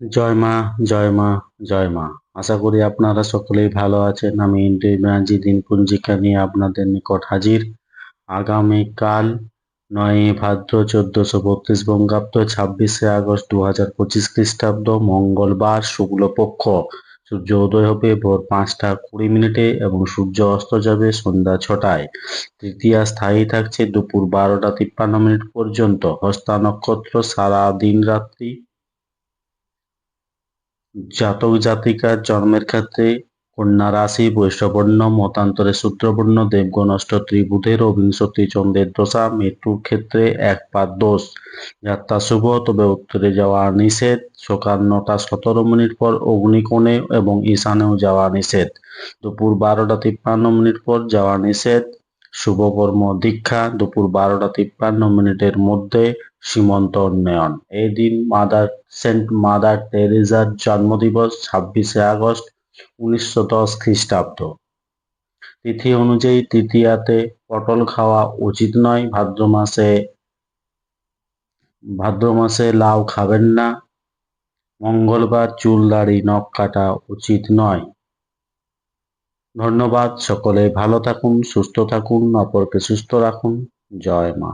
জয় মা জয় মা জয় মা। আশা করি আপনারা সকলেই ভালো আছেন। আমি দিন পঞ্জিকা নিয়ে আপনাদের নিকট হাজির। আগামীকাল নয়ই ভাদ্র চোদ্দশো বত্রিশ বঙ্গাব্দ, ছাব্বিশে আগস্ট দু হাজার পঁচিশ খ্রিস্টাব্দ, মঙ্গলবার শুক্লপক্ষ। সূর্য উদয় হবে ভোর পাঁচটা কুড়ি মিনিটে এবং সূর্য অস্ত যাবে সন্ধ্যা ছটায়। তৃতীয়া স্থায়ী থাকছে দুপুর বারোটা তিপ্পান্ন মিনিট পর্যন্ত। হস্তা নক্ষত্র সারা দিন রাত্রি জাতক জাতিকার জন্মের ক্ষেত্রে কন্যা রাশি বৈশ্যবর্ণ মতান্তরে সূত্রবর্ণ দেবগণ অষ্ট ত্রিবুধের চন্দ্রের দশা, মৃত্যুর ক্ষেত্রে এক পাত দোষ। যাত্রা শুভ, তবে উত্তরে যাওয়া নিষেধ। সকাল নটা সতেরো মিনিট পর অগ্নিকোণে এবং ঈশানেও যাওয়া নিষেধ। দুপুর বারোটা তিপ্পান্ন মিনিট পর যাওয়া নিষেধ। শুভকর্ম দীক্ষা দুপুর বারোটা তিপ্পান্ন মিনিটের মধ্যে সীমন্ত উন্নয়ন। এই দিন মাদার, সেন্ট মাদার টেরেজার জন্মদিবস ছাব্বিশে আগস্ট উনিশশো দশ খ্রিস্টাব্দ। তিথি অনুযায়ী তৃতীয়াতে পটল খাওয়া উচিত নয়, ভাদ্র মাসে ভাদ্র মাসে লাউ খাবেন না, মঙ্গলবার চুল দাড়ি নখ কাটা উচিত নয়। ধন্যবাদ সকলে ভালো থাকুন সুস্থ থাকুন অপরকে সুস্থ রাখুন। জয় মা।